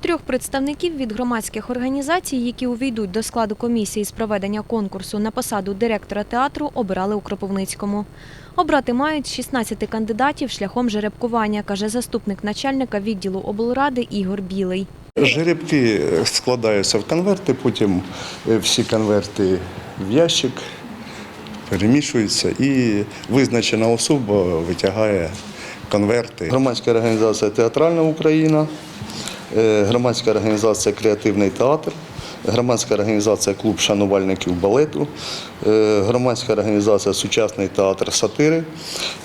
Трьох представників від громадських організацій, які увійдуть до складу комісії з проведення конкурсу на посаду директора театру, обирали у Кропивницькому. Обрати мають 16 кандидатів шляхом жеребкування, каже заступник начальника відділу облради Ігор Білий. Жеребки складаються в конверти, потім е, всі конверти в ящик перемішуються і визначена особа витягає конверти. Громадська організація Театральна Україна, громадська організація Креативний театр, громадська організація Клуб шанувальників балету, е, громадська організація Сучасний театр сатири,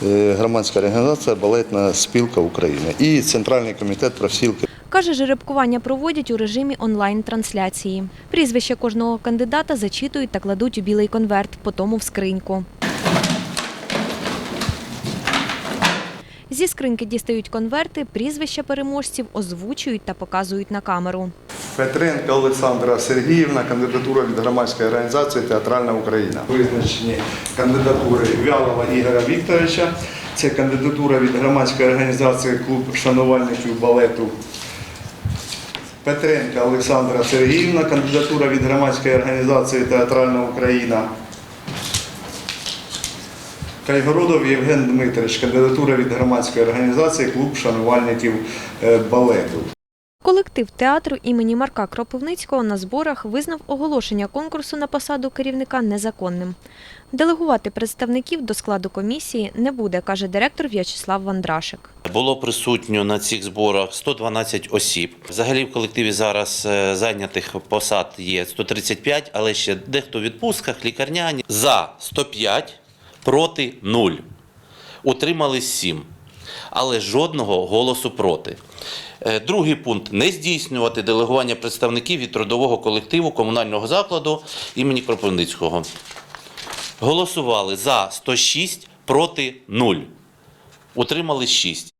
е, громадська організація Балетна спілка України і Центральний комітет профспілки. Каже, жеребкування проводять у режимі онлайн-трансляції. Прізвище кожного кандидата зачитують та кладуть у білий конверт, потім в скриньку. Зі скриньки дістають конверти, прізвища переможців озвучують та показують на камеру. Петренко Олександра Сергіївна, кандидатура від громадської організації Театральна Україна. Визначені кандидатури Вялова Ігоря Вікторовича. Це кандидатура від громадської організації Клуб шанувальників балету. Петренка Олександра Сергіївна, кандидатура від громадської організації Театральна Україна. Кайгородов Євген Дмитрович, кандидатура від громадської організації Клуб шанувальників е, балету. Колектив театру імені Марка Кропивницького на зборах визнав оголошення конкурсу на посаду керівника незаконним. Делегувати представників до складу комісії не буде, каже директор В'ячеслав Вандрашик. Було присутньо на цих зборах 112 осіб. Взагалі в колективі зараз е, зайнятих посад є 135, але ще дехто в відпустках, лікарняні. За 105, проти 0. Утримались 7. Але жодного голосу проти. Е, Другий пункт не здійснювати делегування представників від трудового колективу комунального закладу імені Кропивницького. Голосували за 106, проти 0. Утримали 6.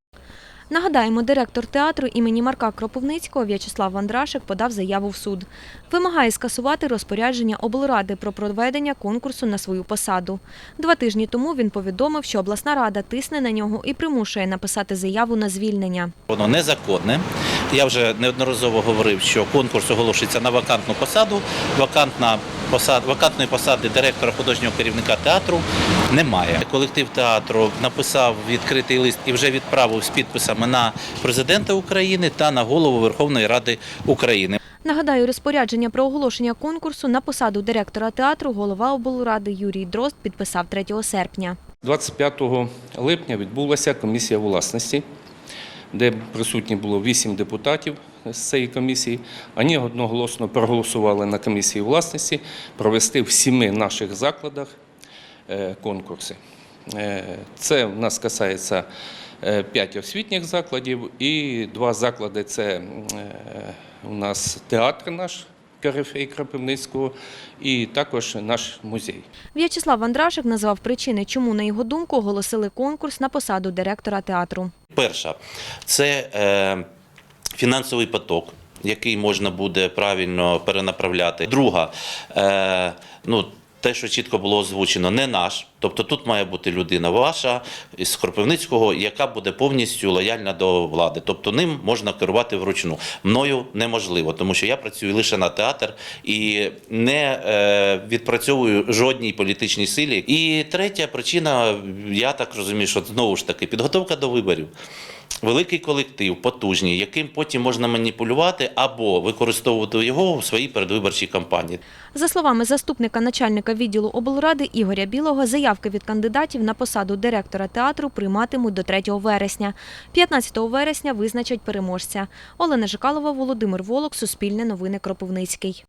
Нагадаємо, директор театру імені Марка Кропивницького В'ячеслав Вандрашик подав заяву в суд. Вимагає скасувати розпорядження облради про проведення конкурсу на свою посаду. Два тижні тому він повідомив, що обласна рада тисне на нього і примушує написати заяву на звільнення. Воно незаконне. Я вже неодноразово говорив, що конкурс оголошується на вакантну посаду. Вакантна посад, вакантної посади директора художнього керівника театру немає. Колектив театру написав відкритий лист і вже відправив з підписами на президента України та на голову Верховної Ради України. Нагадаю, розпорядження про оголошення конкурсу на посаду директора театру голова облради Юрій Дрозд підписав 3 серпня. 25 липня відбулася комісія власності, де присутні було 8 депутатів з цієї комісії. Вони одноголосно проголосували на комісії власності провести в сіми наших закладах конкурси. Е, Це в нас касається 5 освітніх закладів і два заклади це е, у нас театр наш Корифей Кропивницького і також наш музей. В'ячеслав Вандрашик назвав причини, чому, на його думку, оголосили конкурс на посаду директора театру. Перша це е, фінансовий поток, який можна буде правильно перенаправляти. Друга, е, ну, те, що чітко було озвучено, не наш. Тобто тут має бути людина ваша з Кропивницького, яка буде повністю лояльна до влади. Тобто ним можна керувати вручну. Мною неможливо, тому що я працюю лише на театр і не е, відпрацьовую жодній політичній силі. І третя причина, я так розумію, що знову ж таки підготовка до виборів. Великий колектив, потужний, яким потім можна маніпулювати або використовувати його у своїй передвиборчій кампанії. За словами заступника начальника відділу облради Ігоря Білого, заявки від кандидатів на посаду директора театру прийматимуть до 3 вересня. 15 вересня визначать переможця. Олена Жикалова, Володимир Волок, Суспільне новини Кропивницький.